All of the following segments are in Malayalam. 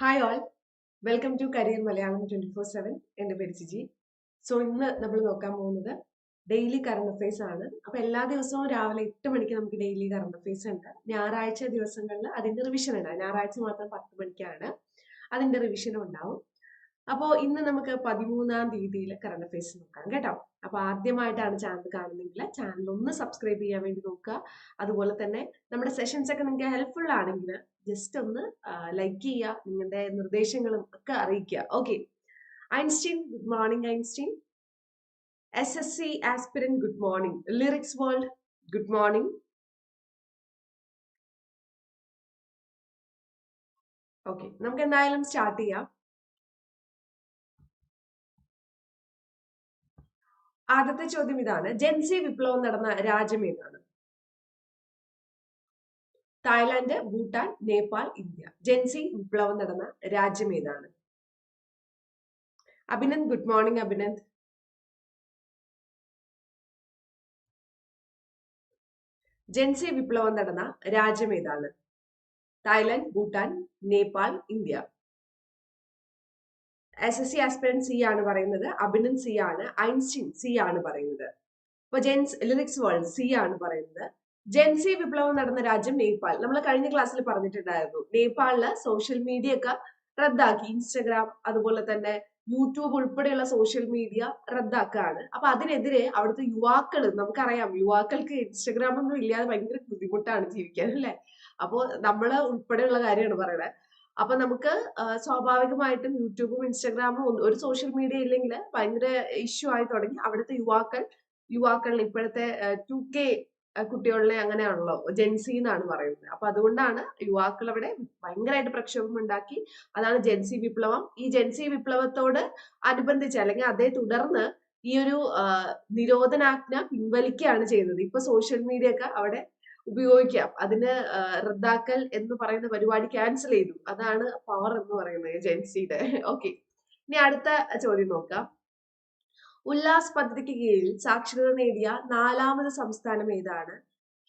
Hi all welcome to career Malayalam twenty four seven എന്റെ പേര് ചിജി സോ ഇന്ന് നമ്മൾ നോക്കാൻ പോകുന്നത് ഡെയിലി കറണ്ട് അഫയേഴ്സ് ആണ്. അപ്പോൾ എല്ലാ ദിവസവും രാവിലെ എട്ട് മണിക്ക് നമുക്ക് ഡെയിലി കറണ്ട് അഫയേഴ്സ് ഉണ്ട്. ഞായറാഴ്ച ദിവസങ്ങളിൽ അതിന്റെ റിവിഷൻ ഉണ്ട്. ഞായറാഴ്ച മാത്രം പത്ത് മണിക്കാണ് അതിന്റെ റിവിഷനും ഉണ്ടാവും. അപ്പോൾ ഇന്ന് നമുക്ക് പതിമൂന്നാം തീയതിയിൽ കറണ്ട് അഫയേഴ്സ് നോക്കാം കേട്ടോ. അപ്പോൾ ആദ്യമായിട്ടാണ് ചാനൽ കാണുന്നെങ്കിൽ ചാനൽ ഒന്ന് സബ്സ്ക്രൈബ് ചെയ്യാൻ വേണ്ടി നോക്കുക. അതുപോലെ തന്നെ നമ്മുടെ സെഷൻസ് ഒക്കെ നിങ്ങൾക്ക് ഹെൽപ്ഫുൾ ആണെങ്കിൽ ജസ്റ്റ് ഒന്ന് ലൈക്ക് ചെയ്യുക നിങ്ങളുടെ നിർദ്ദേശങ്ങളും ഒക്കെ അറിയിക്കുക. Okay Einstein good morning Einstein S S C aspirant good morning lyrics world good morning okay നമുക്ക് എന്തായാലും സ്റ്റാർട്ട് ചെയ്യാം. ആദ്യത്തെ ചോദ്യം ഇതാണ്. ജെൻസി വിപ്ലവം നടന്ന രാജ്യം ഏതാണ്? Thailand Bhutan Nepal India. Gen Z വിപ്ലവം നടന്ന രാജ്യം ഏതാണ്? Abhinand good morning Abhinand. Gen Z വിപ്ലവം നടന്ന രാജ്യം ഏതാണ്? Thailand Bhutan Nepal India. S S C aspirant C ആണ് പറയുന്നത് അഭിനന്ദ് സി ആണ് ഐൻസ്റ്റീൻ സി ആണ് പറയുന്നത്. അപ്പൊ ജെൻസ് ലിറിക്സ് വേൾഡ് സി ആണ് പറയുന്നത്. ജെൻസി വിപ്ലവം നടന്ന രാജ്യം നേപ്പാൾ. നമ്മൾ കഴിഞ്ഞ ക്ലാസ്സിൽ പറഞ്ഞിട്ടുണ്ടായിരുന്നു. നേപ്പാളിൽ സോഷ്യൽ മീഡിയ ഒക്കെ റദ്ദാക്കി. ഇൻസ്റ്റഗ്രാം അതുപോലെ തന്നെ യൂട്യൂബ് ഉൾപ്പെടെയുള്ള സോഷ്യൽ മീഡിയ റദ്ദാക്കുകയാണ് അപ്പൊ അതിനെതിരെ അവിടുത്തെ യുവാക്കൾ നമുക്കറിയാം യുവാക്കൾക്ക് ഇൻസ്റ്റഗ്രാം ഒന്നും ഇല്ലാതെ ഭയങ്കര ബുദ്ധിമുട്ടാണ് ജീവിക്കാൻ അല്ലെ? അപ്പോ നമ്മൾ ഉൾപ്പെടെയുള്ള കാര്യമാണ് പറയുന്നത് അപ്പൊ നമുക്ക് സ്വാഭാവികമായിട്ടും യൂട്യൂബും ഇൻസ്റ്റഗ്രാമും ഒരു സോഷ്യൽ മീഡിയ ഇല്ലെങ്കിൽ ഭയങ്കര ഇഷ്യൂ ആയി തുടങ്ങി. അവിടുത്തെ യുവാക്കൾ യുവാക്കൾ ഇപ്പോഴത്തെ ടു കെ കുട്ടികളിലെ അങ്ങനെയാണല്ലോ ജെൻസി എന്നാണ് പറയുന്നത്. അപ്പൊ അതുകൊണ്ടാണ് യുവാക്കൾ അവിടെ ഭയങ്കരമായിട്ട് പ്രക്ഷോഭം ഉണ്ടാക്കി. അതാണ് ജെൻസി വിപ്ലവം. ഈ ജെൻസി വിപ്ലവത്തോട് അനുബന്ധിച്ച് അല്ലെങ്കിൽ അതേ തുടർന്ന് ഈ ഒരു നിരോധനാജ്ഞ പിൻവലിക്കുകയാണ് ചെയ്തത് ഇപ്പൊ സോഷ്യൽ മീഡിയ ഒക്കെ അവിടെ ഉപയോഗിക്കാം. അതിന് റദ്ദാക്കൽ എന്ന് പറയുന്ന പരിപാടി ക്യാൻസൽ ചെയ്തു. അതാണ് പവർ എന്ന് പറയുന്നത് ജെൻസിയുടെ ഓക്കെ ഇനി അടുത്ത ചോദ്യം നോക്കാം. ഉല്ലാസ് പദ്ധതിക്ക് കീഴിൽ സാക്ഷരത നേടിയ നാലാമത് സംസ്ഥാനം ഏതാണ്?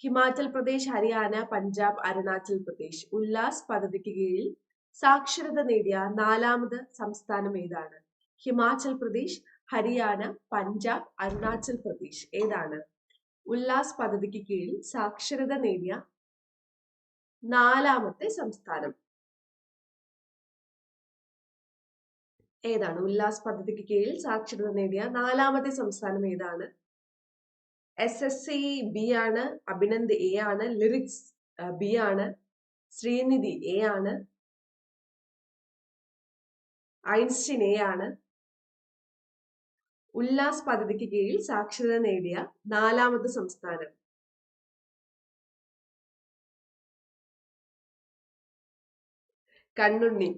ഹിമാചൽ പ്രദേശ് ഹരിയാന പഞ്ചാബ് അരുണാചൽ പ്രദേശ്. ഉല്ലാസ് പദ്ധതിക്ക് കീഴിൽ സാക്ഷരത നേടിയ നാലാമത് സംസ്ഥാനം ഏതാണ്? ഹിമാചൽ പ്രദേശ് ഹരിയാന പഞ്ചാബ് അരുണാചൽ പ്രദേശ്. ഏതാണ്? ഉല്ലാസ് പദ്ധതിക്ക് കീഴിൽ സാക്ഷരത നേടിയ നാലാമത്തെ സംസ്ഥാനം. ഏതാണ്? ഉല്ലാസ് പദ്ധതിക്ക് കീഴിൽ സാക്ഷരത നേടിയ നാലാമത്തെ സംസ്ഥാനം ഏതാണ്? എസ് എസ് സി ബി ആണ് അഭിനന്ദ് എ ആണ് ലിറിക്സ് ബി ആണ് ശ്രീനിധി എ ആണ് ഐൻസ്റ്റീൻ എ ആണ്. ഉല്ലാസ് പദ്ധതിക്ക് കീഴിൽ സാക്ഷരത നേടിയ നാലാമത്തെ സംസ്ഥാനം. കണ്ണുണ്ണി.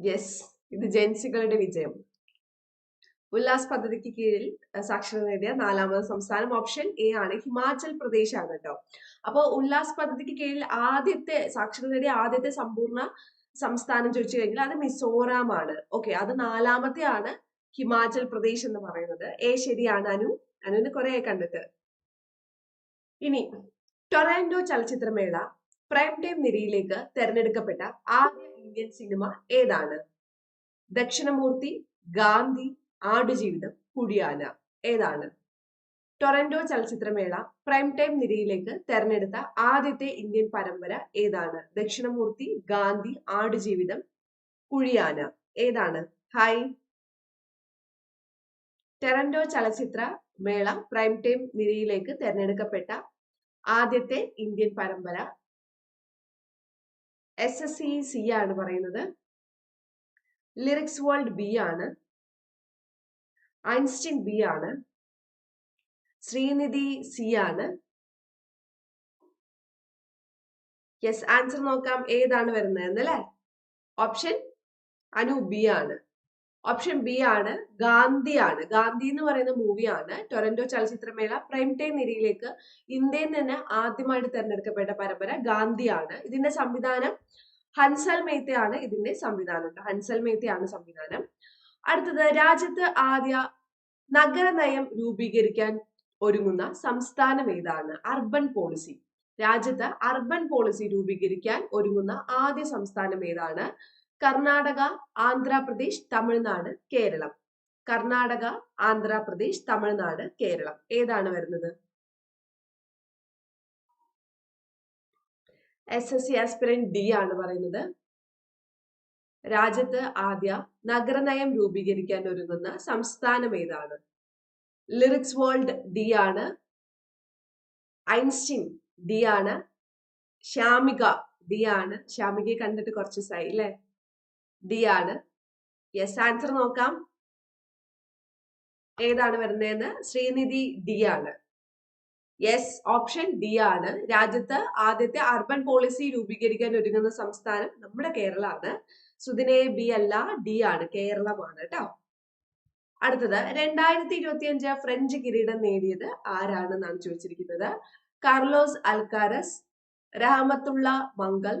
യെസ് ഇത് ജെൻസികളുടെ വിജയം. ഉല്ലാസ് പദ്ധതിക്ക് കീഴിൽ സാക്ഷരത നേടിയ നാലാമത് സംസ്ഥാനം ഓപ്ഷൻ എ ആണ് ഹിമാചൽ പ്രദേശ് ആണ് കേട്ടോ അപ്പൊ ഉല്ലാസ് പദ്ധതിക്ക് കീഴിൽ ആദ്യത്തെ സാക്ഷരത നേടിയ ആദ്യത്തെ സമ്പൂർണ സംസ്ഥാനം ചോദിച്ചു കഴിഞ്ഞാൽ അത് മിസോറാം ആണ്. ഓക്കെ അത് നാലാമത്തെ ആണ് ഹിമാചൽ പ്രദേശ് എന്ന് പറയുന്നത്. എ ശരിയാണ് അനു. അനുവിന് കുറെ കണ്ടിട്ട്. ഇനി ടൊറാൻഡോ ചലച്ചിത്രമേള പ്രൈം ടൈം നിരയിലേക്ക് തെരഞ്ഞെടുക്കപ്പെട്ട ആദ്യ ഇന്ത്യൻ സിനിമ ഏതാണ്? ദക്ഷിണമൂർത്തി ഗാന്ധി ആടുജീവിതം കുടിയാന. ഏതാണ്? ടൊറന്റോ ചലച്ചിത്രമേള പ്രൈം ടൈം നിരയിലേക്ക് തെരഞ്ഞെടുത്ത ആദ്യത്തെ ഇന്ത്യൻ പരമ്പര ഏതാണ്? ദക്ഷിണമൂർത്തി ഗാന്ധി ആടുജീവിതം കുഴിയാന. ഏതാണ്? ഹായ്. ടൊറന്റോ ചലച്ചിത്ര മേള പ്രൈം ടൈം നിരയിലേക്ക് തെരഞ്ഞെടുക്കപ്പെട്ട ആദ്യത്തെ ഇന്ത്യൻ പരമ്പര എസ് എസ് സി സി ആണ് പറയുന്നത്. ലിറിക്സ് വേൾഡ് ബി ആണ്. ഐൻസ്റ്റീൻ ബി ആണ്. ശ്രീനിധി സി ആണ്. യെസ് ആൻസർ നോക്കാം. ഏതാണ് വരുന്നത് എന്നല്ലേ ഓപ്ഷൻ അനു ബി ആണ്. ഓപ്ഷൻ ബി ആണ് ഗാന്ധി ആണ് ഗാന്ധി എന്ന് പറയുന്ന മൂവിയാണ് ടൊറന്റോ ചലച്ചിത്രമേള പ്രൈം ടൈം നിരയിലേക്ക് ഇന്ത്യയിൽ നിന്ന് ആദ്യമായിട്ട് തിരഞ്ഞെടുക്കപ്പെട്ട പരമ്പര ഗാന്ധിയാണ്. ഇതിന്റെ സംവിധാനം ഹൻസൽ മേത്തയാണ്. ഇതിന്റെ സംവിധാനം ഹൻസൽ മേത്തയാണ് സംവിധാനം. അടുത്തത് രാജ്യത്ത് ആദ്യ നഗര നയം രൂപീകരിക്കാൻ ഒരുങ്ങുന്ന സംസ്ഥാനം ഏതാണ്? അർബൻ പോളിസി രാജ്യത്ത് അർബൻ പോളിസി രൂപീകരിക്കാൻ ഒരുങ്ങുന്ന ആദ്യ സംസ്ഥാനം ഏതാണ്? കർണാടക ആന്ധ്രാപ്രദേശ് തമിഴ്നാട് കേരളം. കർണാടക ആന്ധ്രാപ്രദേശ് തമിഴ്നാട് കേരളം. ഏതാണ് വരുന്നത്? എസ് എസ് സി ഡി ആണ് പറയുന്നത്. രാജ്യത്ത് ആദ്യ നഗരനയം രൂപീകരിക്കാൻ ഒരുങ്ങുന്ന സംസ്ഥാനം ഏതാണ്? ലിറിക്സ് വേൾഡ് ഡി ആണ്. ഐൻസ്റ്റീൻ ഡി ആണ്. ശ്യാമിക ഡി ആണ്. ശ്യാമികയെ കണ്ടിട്ട് കുറച്ച് ദിവസമായി അല്ലേ? ഡി ആണ്. യെസ് ആൻസർ നോക്കാം. ഏതാണ് വരുന്നതെന്ന്? ശ്രീനിധി ഡി ആണ്. യെസ് ഓപ്ഷൻ ഡി ആണ്. രാജ്യത്ത് ആദ്യത്തെ അർബൻ പോളിസി രൂപീകരിക്കാൻ ഒരുങ്ങുന്ന സംസ്ഥാനം നമ്മുടെ കേരള ആണ് സുദിനെ ബി അല്ല ഡി ആണ്. കേരളമാണ് കേട്ടോ. അടുത്തത് രണ്ടായിരത്തി ഇരുപത്തി അഞ്ച് ഫ്രഞ്ച് കിരീടം നേടിയത് ആരാണെന്നാണ് ചോദിച്ചിരിക്കുന്നത്? Carlos Alcaraz Rahmatullah Mangal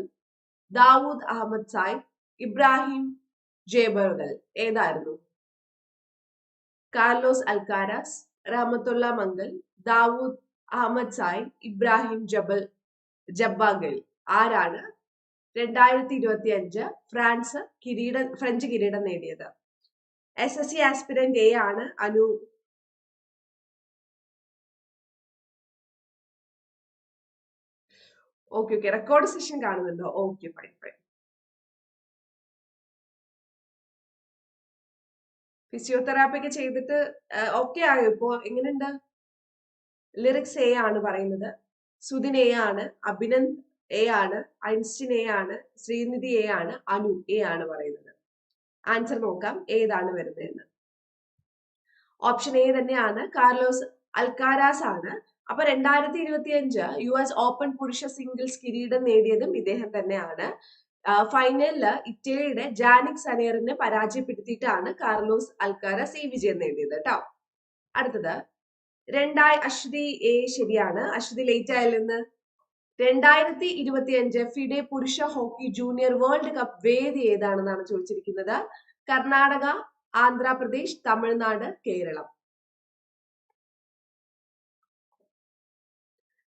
Dawood Ahmadzai Ibrahim ജേബർഗൽ ഏതായിരുന്നു? Carlos Alcaraz Rahmatullah Mangal Dawood Ahmadzai Ibrahim ജബൽ ജബ്ബാഗൽ ആരാണ് രണ്ടായിരത്തി ഇരുപത്തി അഞ്ച് ഫ്രാൻസ് കിരീട ഫ്രഞ്ച് കിരീടം നേടിയത്? S S C aspirant A ആണ് Anu okay okay record session കാണുന്നുണ്ടോ? ഓക്കെ ഫൈൻ ഫൈൻ ഫിസിയോതെറാപ്പി ഒക്കെ ചെയ്തിട്ട് ഓക്കെ ആയോ ഇപ്പോ? എങ്ങനെയുണ്ട്? ലിറിക്സ് എ ആണ് പറയുന്നത്. സുദിൻ എ ആണ് അഭിനന്ദ് എ ആണ് ഐൻസ്റ്റിൻ എ ആണ് ശ്രീനിധി എ ആണ് അനു എ ആണ് പറയുന്നത്. ആൻസർ നോക്കാം ഏതാണ് വരുന്നതെന്ന്. ഓപ്ഷൻ എ തന്നെയാണ് കാർലോസ് അൽക്കാരാസ് ആണ്. അപ്പൊ രണ്ടായിരത്തി ഇരുപത്തി അഞ്ച് യു എസ് ഓപ്പൺ പുരുഷ സിംഗിൾസ് കിരീടം നേടിയതും ഇദ്ദേഹം തന്നെയാണ്. ഫൈനലിൽ ഇറ്റലിയുടെ ജാനിക് സനേറിനെ പരാജയപ്പെടുത്തിയിട്ടാണ് കാർലോസ് അൽക്കാരസ് ഈ വിജയം നേടിയത് കേട്ടോ അടുത്തത് രണ്ടായി അശ്വതി എ ശരിയാണ്. അശ്വതി ലേറ്റ് ആയില്ലെന്ന്. രണ്ടായിരത്തി ഇരുപത്തി അഞ്ച് ഫിഡെ പുരുഷ ഹോക്കി ജൂനിയർ വേൾഡ് കപ്പ് വേദി ഏതാണെന്നാണ് ചോദിച്ചിരിക്കുന്നത്? കർണാടക ആന്ധ്രാപ്രദേശ് തമിഴ്നാട് കേരളം.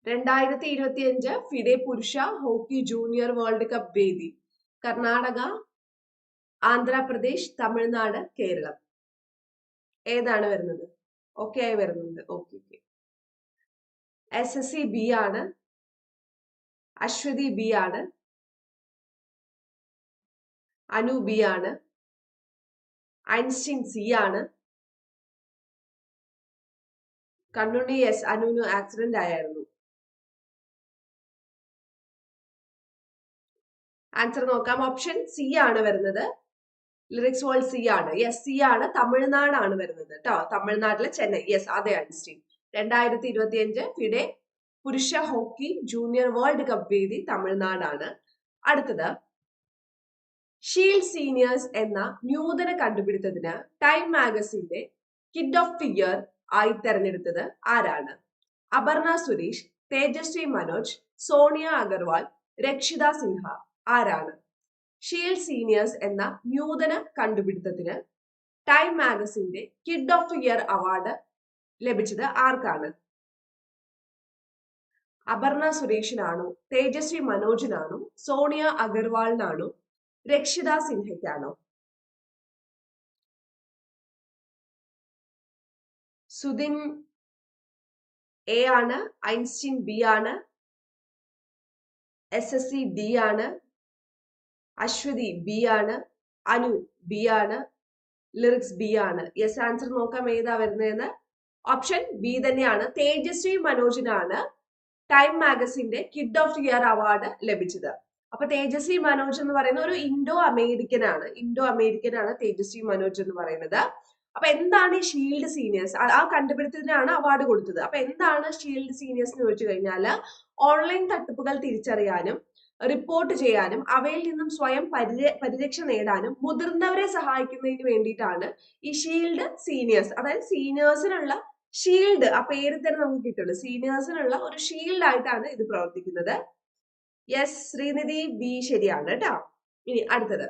രണ്ടായിരത്തി ഇരുപത്തി അഞ്ച് ഫിഡെ പുരുഷ ഹോക്കി ജൂനിയർ വേൾഡ് കപ്പ് വേദി. കർണാടക ആന്ധ്രാപ്രദേശ് തമിഴ്നാട് കേരളം. ഏതാണ് വരുന്നത്? ഓക്കെ ആയി വരുന്നുണ്ട്. Okay okay S S C B ആണ്. അശ്വതി ബി ആണ്. അനു ബി ആണ്. ഐൻസ്റ്റീൻ സി ആണ്. കണ്ണുണ്ണി എസ് അനുവിന് ആക്സിഡന്റ് ആയിരുന്നു ആൻസർ നോക്കാം. ഓപ്ഷൻ സി ആണ് വരുന്നത്. ലിറിക്സ് വേൾഡ് സി ആണ്. യെസ് സി ആണ്. തമിഴ്നാടാണ് വരുന്നത് കേട്ടോ തമിഴ്നാട്ടിലെ ചെന്നൈ. യെസ് അതെ ഐൻസ്റ്റീൻ രണ്ടായിരത്തി ഇരുപത്തി അഞ്ച് ഫിഡെ പുരുഷ ഹോക്കി ജൂനിയർ വേൾഡ് കപ്പ് വേദി തമിഴ്നാടാണ്. അടുത്തത്. ഷീൽ സീനിയേഴ്സ് എന്ന നൂതന കണ്ടുപിടുത്തത്തിന് ടൈം മാഗസിന്റെ കിഡ് ഓഫ് ദി ഇയർ ആയി തെരഞ്ഞെടുത്തത് ആരാണ്? അപർണ സുരേഷ് തേജസ്വി മനോജ് സോണിയ അഗർവാൾ രക്ഷിത സിൻഹ. ആരാണ്? ഷീൽ സീനിയേഴ്സ് എന്ന നൂതന കണ്ടുപിടുത്തത്തിന് time മാഗസിന്റെ kid of the year award ലഭിച്ചത് ആർക്കാണ്? അപർണ സുരേഷിനാണോ? തേജസ്വി മനോജിനാണോ? സോണിയ അഗർവാളിനാണോ? രക്ഷിത സിൻഹയ്ക്കാണോ? സുദിൻ എ ആണ് ഐൻസ്റ്റീൻ ബി ആണ് എസ് എസ് സി ഡി ആണ് അശ്വതി ബി ആണ് അനു ബി ആണ് ലിറിക്സ് ബി ആണ്. യെസ് ആൻസർ നോക്കാം ഏതാ വരുന്നതെന്ന്. ഓപ്ഷൻ ബി തന്നെയാണ്. തേജസ്വി മനോജിനാണ് time മാഗസിന്റെ kid of the year award ലഭിച്ചത്. അപ്പൊ തേജസ്വി മനോജ് എന്ന് പറയുന്ന ഒരു ഇൻഡോ അമേരിക്കൻ ആണ് ഇൻഡോ അമേരിക്കൻ ആണ് തേജസ്വി മനോജ് എന്ന് പറയുന്നത്. അപ്പൊ എന്താണ് ഈ ഷീൽഡ് സീനിയേഴ്സ് ആ കണ്ടുപിടുത്തത്തിനാണ് അവാർഡ് കൊടുത്തത്. അപ്പൊ എന്താണ് ഷീൽഡ് സീനിയേഴ്സ് എന്ന് ചോദിച്ചു കഴിഞ്ഞാൽ ഓൺലൈൻ തട്ടിപ്പുകൾ തിരിച്ചറിയാനും റിപ്പോർട്ട് ചെയ്യാനും അവയിൽ നിന്നും സ്വയം പരിര പരിരക്ഷ നേടാനും മുതിർന്നവരെ സഹായിക്കുന്നതിന് വേണ്ടിയിട്ടാണ് ഈ ഷീൽഡ് സീനിയേഴ്സ് അതായത് സീനിയേഴ്സിനുള്ള ഷീൽഡ് ആ പേര് തന്നെ നമുക്ക് കിട്ടുള്ളൂ. സീനിയേഴ്സിനുള്ള ഒരു ഷീൽഡ് ആയിട്ടാണ് ഇത് പ്രവർത്തിക്കുന്നത്. യെസ് ശ്രീനിധി ബി ശരിയാണ് കേട്ടോ. ഇനി അടുത്തത്.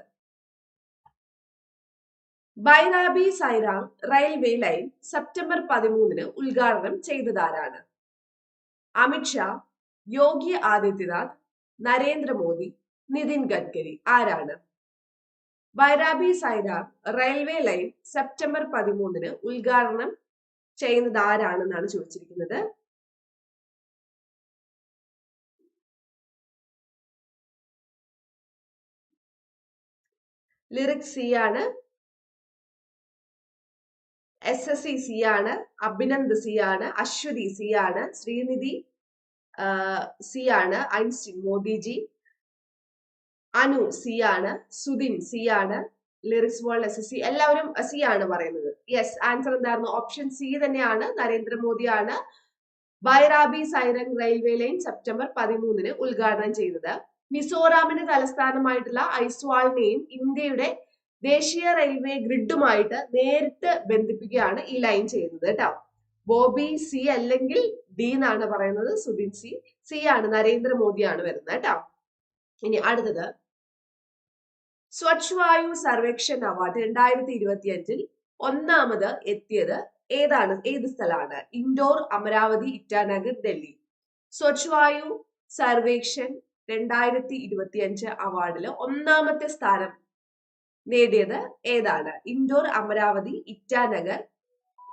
Bairabi Sairang railway line September പതിമൂന്നിന് ഉദ്ഘാടനം ചെയ്തതാരാണ്? അമിത്ഷാ യോഗി ആദിത്യനാഥ് നരേന്ദ്രമോദി നിതിൻ ഗഡ്കരി. ആരാണ്? Bairabi Sairang railway line September പതിമൂന്നിന് ഉദ്ഘാടനം ചെയ്യുന്നത് ആരാണെന്നാണ് ചോദിച്ചിരിക്കുന്നത്? ലിറിക് സി ആണ്. എസ് എസ് സി സി ആണ്. അഭിനന്ദ് സി ആണ്. അശ്വതി സി ആണ്. ശ്രീനിധി സി ആണ് ഐൻസ്റ്റീൻ മോദിജി. അനു സി ആണ് സുദിൻ സി ആണ് lyrics world S S C എല്ലാവരും സി ആണ് പറയുന്നത്. യെസ് ആൻസർ എന്തായിരുന്നു? ഓപ്ഷൻ സി തന്നെയാണ് നരേന്ദ്രമോദിയാണ് Bairabi Sairang railway line September പതിമൂന്നിന് ഉദ്ഘാടനം ചെയ്തത്. മിസോറാമിന്റെ തലസ്ഥാനമായിട്ടുള്ള ഐസ്വാളിനെയും ഇന്ത്യയുടെ ദേശീയ റെയിൽവേ ഗ്രിഡുമായിട്ട് നേരിട്ട് ബന്ധിപ്പിക്കുകയാണ് ഈ ലൈൻ ചെയ്യുന്നത് കേട്ടോ. ബോബി സി അല്ലെങ്കിൽ ഡി എന്നാണ് പറയുന്നത്. സുബിൻ സി. സി ആണ്. നരേന്ദ്രമോദിയാണ് വരുന്നത് കേട്ടോ. ഇനി അടുത്തത്. സ്വച്ഛ് വായു സർവേക്ഷൻ അവാർഡ് രണ്ടായിരത്തി ഇരുപത്തി അഞ്ചിൽ ഒന്നാമത് എത്തിയത് ഏതാണ്? ഏത് സ്ഥലമാണ്? ഇൻഡോർ അമരാവതി ഇറ്റാനഗർ ഡൽഹി. സ്വച്ഛ് വായു സർവേക്ഷൻ രണ്ടായിരത്തി ഇരുപത്തി അഞ്ച് അവാർഡിൽ ഒന്നാമത്തെ സ്ഥാനം നേടിയത് ഏതാണ്? ഇൻഡോർ അമരാവതി ഇറ്റാനഗർ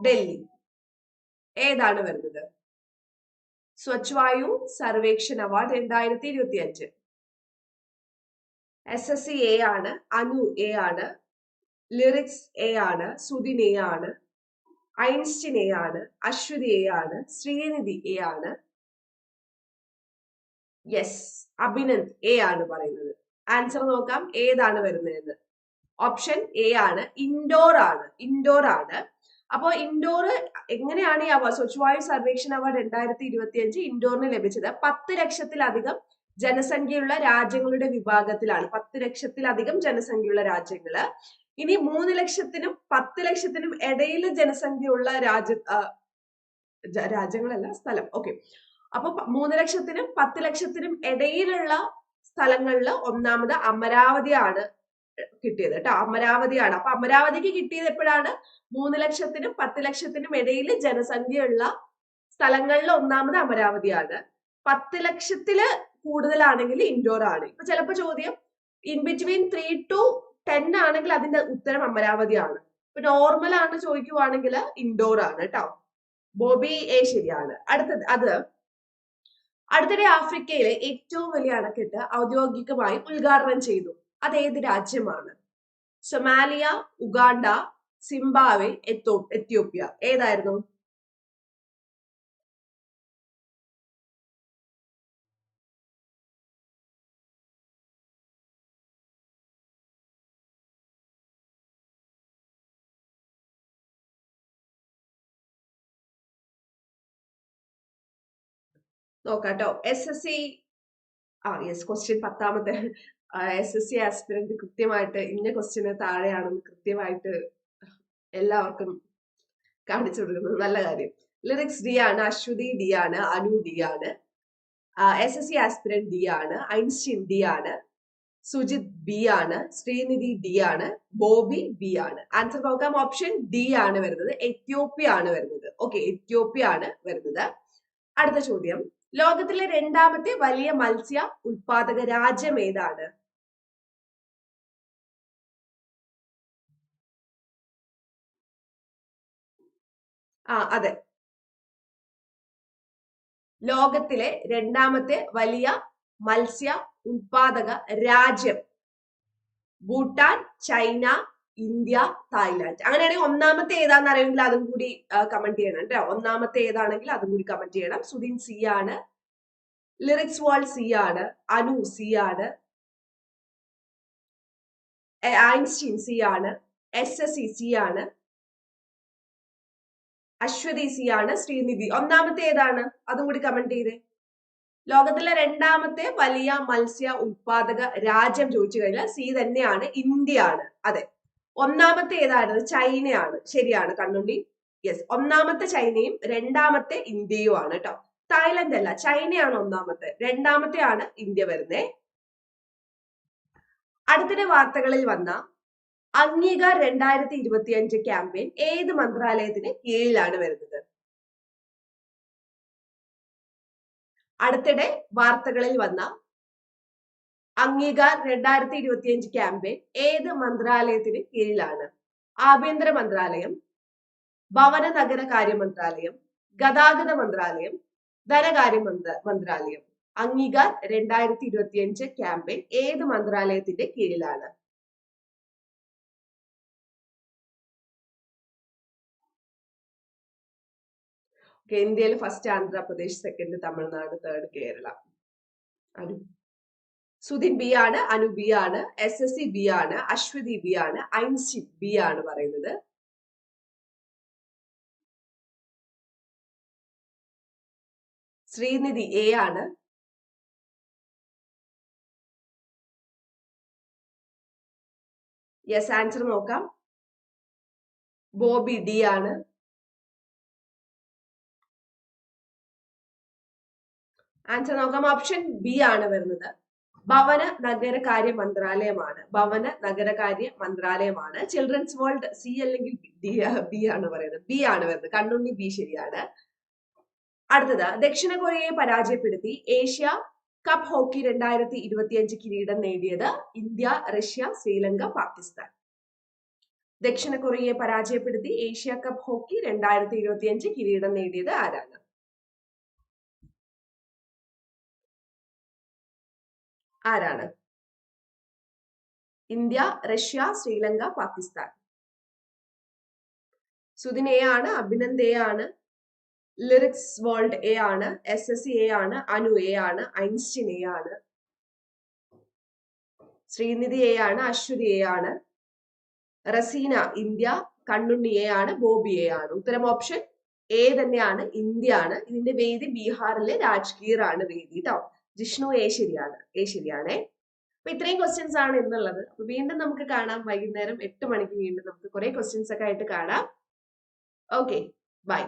ഡൽഹി. ഏതാണ് വരുന്നത്? സ്വച്ഛ് വായു സർവേക്ഷൻ അവാർഡ് രണ്ടായിരത്തി ഇരുപത്തി അഞ്ച് എസ് എസ് സി എ ആണ് അനു എ ആണ് ലിറിക്സ് എ ആണ് സുദിൻ എ ആണ് ഐൻസ്റ്റിൻ എ ആണ് അശ്വതി എ ആണ് ശ്രീനിധി എ ആണ്. യെസ് അഭിനന്ദ് എ ആണ് പറയുന്നത്. ആൻസർ നോക്കാം ഏതാണ് വരുന്നതെന്ന്? ഓപ്ഷൻ എ ആണ് ഇൻഡോർ ആണ് ഇൻഡോർ ആണ്. അപ്പോൾ ഇൻഡോർ എങ്ങനെയാണ് ഈ അവാർഡ്? സ്വച്ഛവായു സർവേക്ഷൺ അവാർഡ് രണ്ടായിരത്തി ഇരുപത്തി അഞ്ച് ഇൻഡോറിന് ലഭിച്ചത്. പത്ത് ലക്ഷത്തിലധികം ജനസംഖ്യയുള്ള രാജ്യങ്ങളുടെ വിഭാഗത്തിലാണ്. പത്ത് ലക്ഷത്തിലധികം ജനസംഖ്യയുള്ള രാജ്യങ്ങൾ. ഇനി മൂന്ന് ലക്ഷത്തിനും പത്ത് ലക്ഷത്തിനും ഇടയിൽ ജനസംഖ്യയുള്ള രാജ്യ രാജ്യങ്ങളല്ല സ്ഥലം. ഓക്കെ അപ്പൊ മൂന്ന് ലക്ഷത്തിനും പത്ത് ലക്ഷത്തിനും ഇടയിലുള്ള സ്ഥലങ്ങളിൽ ഒന്നാമത് അമരാവതിയാണ് കിട്ടിയത് കേട്ടോ. അമരാവതിയാണ്. അപ്പൊ അമരാവതിക്ക് കിട്ടിയത് എപ്പോഴാണ്? മൂന്ന് ലക്ഷത്തിനും പത്ത് ലക്ഷത്തിനും ഇടയിൽ ജനസംഖ്യയുള്ള സ്ഥലങ്ങളിൽ ഒന്നാമത് അമരാവതിയാണ്. പത്ത് ലക്ഷത്തിൽ കൂടുതലാണെങ്കിൽ ഇൻഡോർ ആണ്. ഇപ്പൊ ചിലപ്പോ ചോദ്യം in between three two ten ആണെങ്കിൽ അതിന്റെ ഉത്തരം അമരാവതിയാണ്. ഇപ്പൊ നോർമൽ ആണ് ചോദിക്കുവാണെങ്കിൽ ഇൻഡോർ ആണ് കേട്ടോ. ബോബി എ ശരിയാണ്. അടുത്തത് അത് അടുത്തിടെ ആഫ്രിക്കയിലെ ഏറ്റവും വലിയ അണക്കെട്ട് ഔദ്യോഗികമായി ഉദ്ഘാടനം ചെയ്തു. അത് ഏത് രാജ്യമാണ്? സൊമാലിയ ഉഗാണ്ട സിംബാവെ എത്തോ എത്യോപ്യ. ഏതായിരുന്നു? നോക്കാട്ടോ. എസ് എസ് സി ആ യെസ് ക്വസ്റ്റ്യൻ പത്താമത്തെ എസ് എസ് സി ആസ്പിരന്റ് കൃത്യമായിട്ട് ഇന്ന ക്വസ്റ്റ്യന് താഴെയാണ് കൃത്യമായിട്ട് എല്ലാവർക്കും കാണിച്ചു കൊടുക്കുന്നത്. നല്ല കാര്യം. ലിറിക്സ് ഡി ആണ് അശ്വതി ഡി ആണ് അനു ഡി ആണ്. S S C aspirant D ആണ് ഐൻസ്റ്റീൻ ഡി ആണ് സുജിത് ബി ആണ് ശ്രീനിധി ഡി ആണ് ബോബി ബി ആണ്. ആൻസർ നോക്കാം. ഓപ്ഷൻ ഡി ആണ് വരുന്നത്. എത്യോപ്യ ആണ് വരുന്നത്. ഓക്കെ എത്യോപ്യ ആണ് വരുന്നത്. അടുത്ത ചോദ്യം. ലോകത്തിലെ രണ്ടാമത്തെ വലിയ മത്സ്യ ഉൽപാദക രാജ്യം ഏതാണ്? ആ അതെ. ലോകത്തിലെ രണ്ടാമത്തെ വലിയ മത്സ്യ ഉൽപാദക രാജ്യം ഭൂട്ടാൻ ചൈന ഇന്ത്യ തായ്ലാന്റ് അങ്ങനെയാണെങ്കിൽ ഒന്നാമത്തെ ഏതാണെന്ന് അറിയെങ്കിൽ അതും കൂടി കമന്റ് ചെയ്യണം കേട്ടോ ഒന്നാമത്തെ ഏതാണെങ്കിൽ അതും കൂടി കമന്റ് ചെയ്യണം. സുധീൻ സി ആണ്. ലിറിക്സ് വാൾ സി ആണ്. അനു സി ആണ്. ഐൻസ്റ്റീൻ സി ആണ്. എസ് എസ് ഇ സി ആണ്. അശ്വതി സി ആണ്. ശ്രീനിധി. ഒന്നാമത്തെ ഏതാണ്? അതും കൂടി കമന്റ് ചെയ്തേ. ലോകത്തിലെ രണ്ടാമത്തെ വലിയ മത്സ്യ ഉത്പാദക രാജ്യം ചോദിച്ചു കഴിഞ്ഞാൽ സി തന്നെയാണ് ഇന്ത്യ ആണ്. അതെ. ഒന്നാമത്തെ ഏതായിരുന്നു? ചൈനയാണ്. ശരിയാണ് കണ്ണുണ്ടി യെസ് ഒന്നാമത്തെ ചൈനയും രണ്ടാമത്തെ ഇന്ത്യയും ആണ് കേട്ടോ തായ്ലൻഡ് അല്ല ചൈനയാണ് ഒന്നാമത്തെ. രണ്ടാമത്തെ ആണ് ഇന്ത്യ വരുന്നേ. അടുത്തിടെ വാർത്തകളിൽ വന്ന അംഗീകാർ രണ്ടായിരത്തി ഇരുപത്തി അഞ്ച് ക്യാമ്പയിൻ ഏത് മന്ത്രാലയത്തിന് കീഴിലാണ് വരുന്നത്? അടുത്തിടെ വാർത്തകളിൽ വന്ന അംഗീകാർ രണ്ടായിരത്തി ഇരുപത്തിയഞ്ച് ക്യാമ്പയിൻ ഏത് മന്ത്രാലയത്തിന് കീഴിലാണ്? ആഭ്യന്തര മന്ത്രാലയം ഭവന നഗര കാര്യ മന്ത്രാലയം ഗതാഗത മന്ത്രാലയം ധനകാര്യ മന്ത്രാലയം. അംഗീകാർ രണ്ടായിരത്തി ഇരുപത്തിയഞ്ച് ക്യാമ്പയിൻ ഏത് മന്ത്രാലയത്തിന്റെ കീഴിലാണ്? ഇന്ത്യയിൽ first Andhra Pradesh second Tamil Nadu third Kerala. Sudhin B ആണ് അനു ബി ആണ് എസ് എസ് സി ബി ആണ് അശ്വതി ബി ആണ് ഐൻസി ബി ആണ് പറയുന്നത്. ശ്രീനിധി എ ആണ്. യെസ് ആൻസർ നോക്കാം. ബോബി ഡി ആണ്. ആൻസർ നോക്കാം. ഓപ്ഷൻ ബി ആണ് വരുന്നത്. ഭവന നഗരകാര്യ മന്ത്രാലയമാണ്. ഭവന നഗരകാര്യ മന്ത്രാലയമാണ്. ചിൽഡ്രൻസ് വേൾഡ് സി അല്ലെങ്കിൽ ബി ആണ് പറയുന്നത്. ബി ആണ് വരുന്നത്. കണ്ണുണ്ണി ബി ശരിയാണ്. അടുത്തത് ദക്ഷിണ കൊറിയയെ പരാജയപ്പെടുത്തി ഏഷ്യ കപ്പ് ഹോക്കി രണ്ടായിരത്തി ഇരുപത്തിയഞ്ച് കിരീടം നേടിയത് ഇന്ത്യ റഷ്യ ശ്രീലങ്ക പാകിസ്ഥാൻ. ദക്ഷിണ കൊറിയയെ പരാജയപ്പെടുത്തി ഏഷ്യ കപ്പ് ഹോക്കി രണ്ടായിരത്തി ഇരുപത്തിയഞ്ച് കിരീടം നേടിയത് ആരാണ്? ആരാണ്? India Russia Sri Lanka Pakistan. Sudin A ആണ് അഭിനന്ദ് എ ആണ് ലിറിക്സ് വേൾഡ് എ ആണ് എസ് എസ് സി എ ആണ് അനു എ ആണ് ഐൻസ്റ്റിൻ എ ആണ് ശ്രീനിധി എ ആണ് അശ്വതി എ ആണ് റസീന ഇന്ത്യ കണ്ണുണ്ണി എ ആണ് ബോബി എ ആണ്. ഉത്തരം ഓപ്ഷൻ എ തന്നെയാണ് ഇന്ത്യ ആണ്. ഇതിന്റെ വേദി ബീഹാറിലെ രാജ്ഗീർ ആണ് വേദി കേട്ടോ ജിഷ്ണു എ ശരിയാണ് എ ശരിയാണേ. അപ്പൊ ഇത്രയും ക്വസ്റ്റ്യൻസ് ആണ് ഇന്നുള്ളത്. അപ്പൊ വീണ്ടും നമുക്ക് കാണാം. വൈകുന്നേരം എട്ട് മണിക്ക് വീണ്ടും നമുക്ക് കുറെ ക്വസ്റ്റ്യൻസ് ഒക്കെ ആയിട്ട് കാണാം. Okay bye